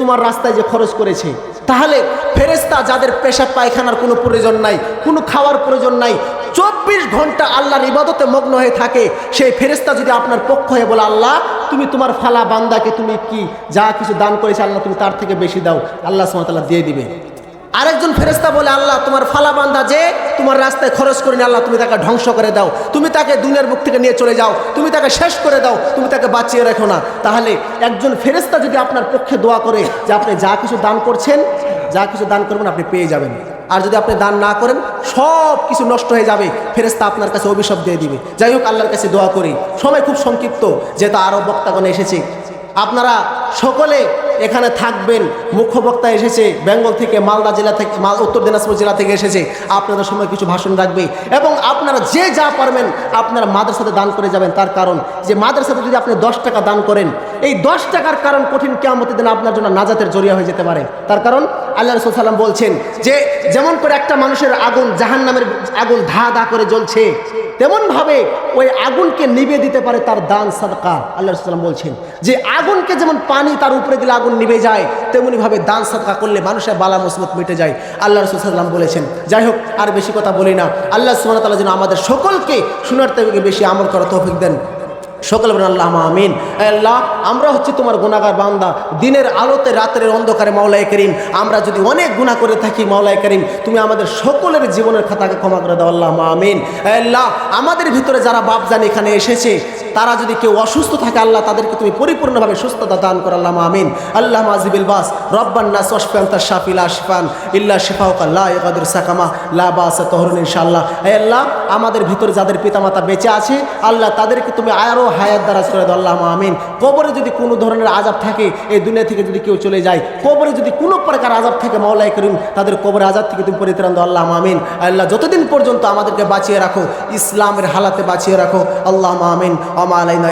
তোমার রাস্তায় যে খরচ করেছে, তাহলে ফেরেস্তা যাদের পেশা পায়খানার কোনো প্রয়োজন নাই, কোনো খাওয়ার প্রয়োজন নাই, চব্বিশ ঘণ্টা আল্লাহর ইবাদতে মগ্ন হয়ে থাকে, সেই ফেরেস্তা যদি আপনার পক্ষ হয়ে বলে, আল্লাহ, তুমি তোমার ফালা বান্দাকে তুমি কি যা কিছু দান করেছে, আল্লাহ, তুমি তার থেকে বেশি দাও। আল্লাহ সুমতাল্লাহ দিয়ে দিবে। আরেকজন ফেরেস্তা বলে, আল্লাহ, তোমার ফালা বান্দা যে তোমার রাস্তায় খরচ করে আল্লাহ, তুমি তাকে ধ্বংস করে দাও। তুমি তাকে দুনিয়ার মুখ থেকে নিয়ে চলে যাও। তুমি তাকে শেষ করে দাও। তুমি তাকে বাঁচিয়ে রেখো না। তাহলে একজন ফেরেস্তা যদি আপনার পক্ষে দোয়া করে যে, আপনি যা কিছু দান করছেন, যা কিছু দান করবেন, আপনি পেয়ে যাবেন। আর যদি আপনি দান না করেন, সব কিছু নষ্ট হয়ে যাবে। ফেরেস্তা আপনার কাছে অভিশাপ দিয়ে দিবে। যাই হোক, আল্লাহর কাছে দোয়া করি। সময় খুব সংক্ষিপ্ত, যেহেতু আরও বক্তাগণ এসেছে। আপনারা সকলে এখানে থাকবেন। মুখ্য বক্তা এসেছে, বেঙ্গল থেকে মালদা জেলা থেকে, মাল, উত্তর দিনাজপুর জেলা থেকে এসেছে। আপনাদের সময় কিছু ভাষণ রাখবে। এবং আপনারা যে যা পারবেন, আপনারা মাদ্রাসাতে দান করে যাবেন। তার কারণ যে মাদ্রাসাতে যদি আপনি দশ টাকা দান করেন, এই দশ টাকার কারণ কঠিন কেমতের দিন আপনার জন্য নাজাতের জরিয়া হয়ে যেতে পারে। তার কারণ আল্লাহ রসুল সাল্লাম বলছেন যে, যেমন করে একটা মানুষের আগুন জাহান নামের আগুন ধা ধা করে জ্বলছে তেমনভাবে ওই আগুনকে নিবে দিতে পারে তার দান সাদকা। আল্লাহ সাল্লাম বলছেন, যে আগুনকে যেমন পানি তার উপরে দিলে আগুন নিবে যায় তেমনিভাবে দান সাদকা করলে মানুষের বালা মুসমত মিটে যায়। আল্লাহ রসুল সাল্লাম বলেছেন, যাই হোক, আর বেশি কথা বলি না। আল্লাহ সুমান তালা যেন আমাদের সকলকে শোনার থেকে বেশি আমল করা তৌফিক দেন। সকল বলেন, আল্লাহ আমিন। আল্লাহ, আমরা হচ্ছে তোমার গুণাগার বান্দা। দিনের আলোতে রাত্রের অন্ধকারে মাওলাই করিম, আমরা যদি অনেক গুণা করে থাকি মাওলাই করিম, তুমি আমাদের সকলের জীবনের খাতাকে ক্ষমা করে দাও, আল্লাহ আমিন। আল্লাহ, আমাদের ভিতরে যারা বাপজান এখানে এসেছে তারা যদি কেউ অসুস্থ থাকে, আল্লাহ তাদেরকে তুমি পরিপূর্ণভাবে সুস্থতা দান করো। আল্লাহ আমিন। আল্লাহ আজিবিল বাস। রব্বান নাস ওয়াশফান তার শাফিলা শিফান ইল্লা শিফাউকা লা ইয়াকাদির সাকামা। লা বাস তহরুন ইনশাআল্লাহ। হে আল্লাহ, আমাদের ভিতরে যাদের পিতামাতা বেঁচে আছে, আল্লাহ তাদেরকে তুমি আরও হায়াত দারাজ করে দাও। আল্লাহ আমিন। কবরে যদি কোনো ধরনের আজাব থাকে, এই দুনিয়া থেকে যদি কেউ চলে যায়, কবরে যদি কোনো প্রকার আজাব থেকে মাওলাই করিম, তাদের কবরে আজাব থেকে তুমি পরিত্রাণ দাও। আল্লাহ আমিন। আল্লাহ, যতদিন পর্যন্ত আমাদেরকে বাঁচিয়ে রাখো, ইসলামের হালাতে বাঁচিয়ে রাখো আল্লাহ আমিন। اللهم علينا